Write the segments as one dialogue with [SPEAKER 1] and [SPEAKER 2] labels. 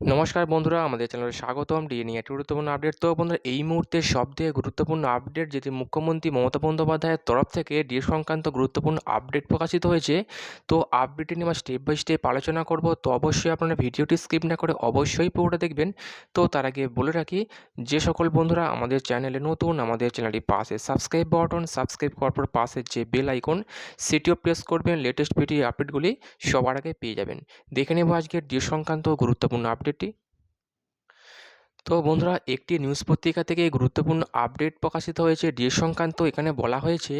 [SPEAKER 1] নমস্কার বন্ধুরা, আমাদের চ্যানেলে স্বাগতম। ডিএ নিয়ে একটি গুরুত্বপূর্ণ আপডেট তো বন্ধুরা, এই মুহূর্তে সবথেকে গুরুত্বপূর্ণ আপডেট যেটি মুখ্যমন্ত্রী মমতা বন্দ্যোপাধ্যায়ের তরফ থেকে ডিএ সংক্রান্ত গুরুত্বপূর্ণ আপডেট প্রকাশিত হয়েছে, তো আপডেটটি নিয়ে আমরা স্টেপ বাই স্টেপ আলোচনা করব। তো অবশ্যই আপনারা ভিডিওটি স্কিপ না করে অবশ্যই পুরোটা দেখবেন। তো তার আগে বলে রাখি, যে সকল বন্ধুরা আমাদের চ্যানেলে নতুন, আমাদের চ্যানেলটি পাশে সাবস্ক্রাইব বাটন সাবস্ক্রাইব করার পর পাশের যে বেল আইকন সেটিও প্রেস করবেন। লেটেস্ট ভিডিও আপডেটগুলি সবার আগে পেয়ে যাবেন। দেখে নেব আজকের ডিএ সংক্রান্ত গুরুত্বপূর্ণ আপডেটটি? তো বন্ধুরা, একটি নিউজ পত্রিকা থেকে গুরুত্বপূর্ণ আপডেট প্রকাশিত হয়েছে। ডিএ সংক্রান্ত এখানে বলা হয়েছে,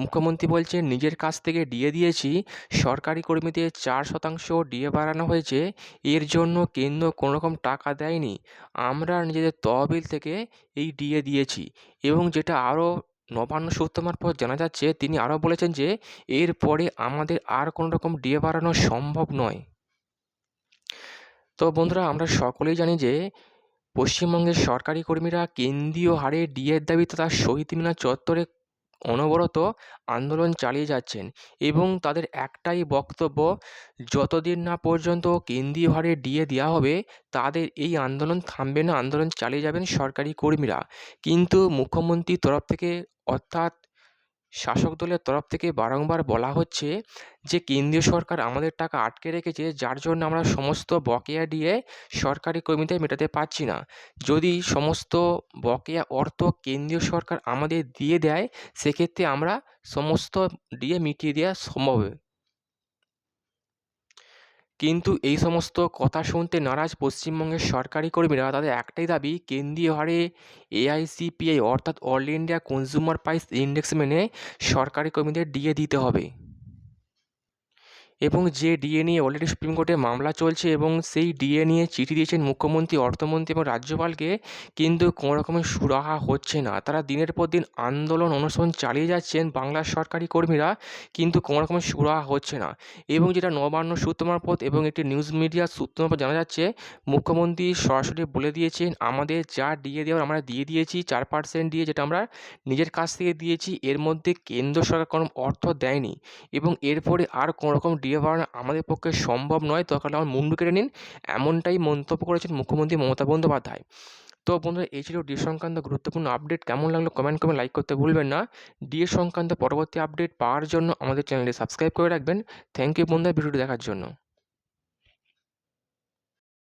[SPEAKER 1] মুখ্যমন্ত্রী বলছেন, নিজের কাছ থেকে ডিএ দিয়েছি, সরকারি কর্মীদের চার শতাংশ ডিএ বাড়ানো হয়েছে, এর জন্য কেন্দ্র কোনো রকম টাকা দেয়নি। আমরা নিজেদের তহবিল থেকে এই ডিএ দিয়েছি এবং যেটা আরও নবান্ন সূত্র পর জানা যাচ্ছে, তিনি আরও বলেছেন যে, এরপরে আমাদের আর কোনো রকম ডিএ বাড়ানো সম্ভব নয়। তো বন্ধুরা, আমরা সকলেই জানি যে পশ্চিমবঙ্গের সরকারি কর্মীরা কেন্দ্রীয় হারে ডিএর দাবিতে তার শহীদ মিনার চত্বরে অনবরত আন্দোলন চালিয়ে যাচ্ছেন এবং তাদের একটাই বক্তব্য, যতদিন না পর্যন্ত কেন্দ্রীয় হারে ডিএ দেওয়া হবে, তাদের এই আন্দোলন থামবে না, আন্দোলন চালিয়ে যাবেন সরকারি কর্মীরা। কিন্তু মুখ্যমন্ত্রীর তরফ থেকে অর্থাৎ শাসক দলের তরফ থেকে বারংবার বলা হচ্ছে যে, কেন্দ্রীয় সরকার আমাদের টাকা আটকে রেখেছে, যার জন্য আমরা সমস্ত বকেয়া দিয়ে সরকারি কর্মীদের মেটাতে পারছি না। যদি সমস্ত বকেয়া অর্থ কেন্দ্রীয় সরকার আমাদের দিয়ে দেয়, সেক্ষেত্রে আমরা সমস্ত দিয়ে মিটিয়ে দেওয়া সম্ভব কিন্তু এই সমস্ত কথা শুনতে নারাজ পশ্চিমবঙ্গের সরকারি কর্মীরা, তাদের একটাই দাবি, কেন্দ্রীয় হারে এআইসিপিআই অর্থাৎ all India consumer price index মেনে সরকারি কর্মীদের ডিএ দিতে হবে। এবং যে ডিএ নিয়ে অলরেডি সুপ্রিম কোর্টে মামলা চলছে এবং সেই ডিএ নিয়ে চিঠি দিয়েছেন মুখ্যমন্ত্রী, অর্থমন্ত্রী এবং রাজ্যপালকে, কিন্তু কোনো রকমের সুরাহা হচ্ছে না। তারা দিনের পর দিন আন্দোলন অনুসরণ চালিয়ে যাচ্ছেন বাংলার সরকারি কর্মীরা, কিন্তু কোনো রকমের সুরাহা হচ্ছে না। এবং যেটা নবান্ন সূত্র মারফত এবং একটি নিউজ মিডিয়ার সূত্র মারফত জানা যাচ্ছে, মুখ্যমন্ত্রী সরাসরি বলে দিয়েছেন, আমাদের যা ডিএ দেওয়ার আমরা দিয়ে দিয়েছি, চার পার্সেন্ট দিয়ে যেটা আমরা নিজের কাছ থেকে দিয়েছি, এর মধ্যে কেন্দ্র সরকার কোনো অর্থ দেয়নি। এবং এরপরে আর কোনো রকম ডিএ বাড়ানো আমাদের পক্ষে সম্ভব নয় দরকার আমার মুন্ডু কেটে নিন। এমনটাই মন্তব্য করেছেন মুখ্যমন্ত্রী মমতা বন্দ্যোপাধ্যায়। তো বন্ধুরা, এই ছিল ডিএ সংক্রান্ত গুরুত্বপূর্ণ আপডেট। কেমন লাগল কমেন্ট করে লাইক করতে ভুলবেন না। ডিএ সংক্রান্ত পরবর্তী আপডেট পাওয়ার জন্য আমাদের চ্যানেলটি সাবস্ক্রাইব করে রাখবেন। থ্যাংক ইউ বন্ধুরা, ভিডিওটি দেখার জন্য।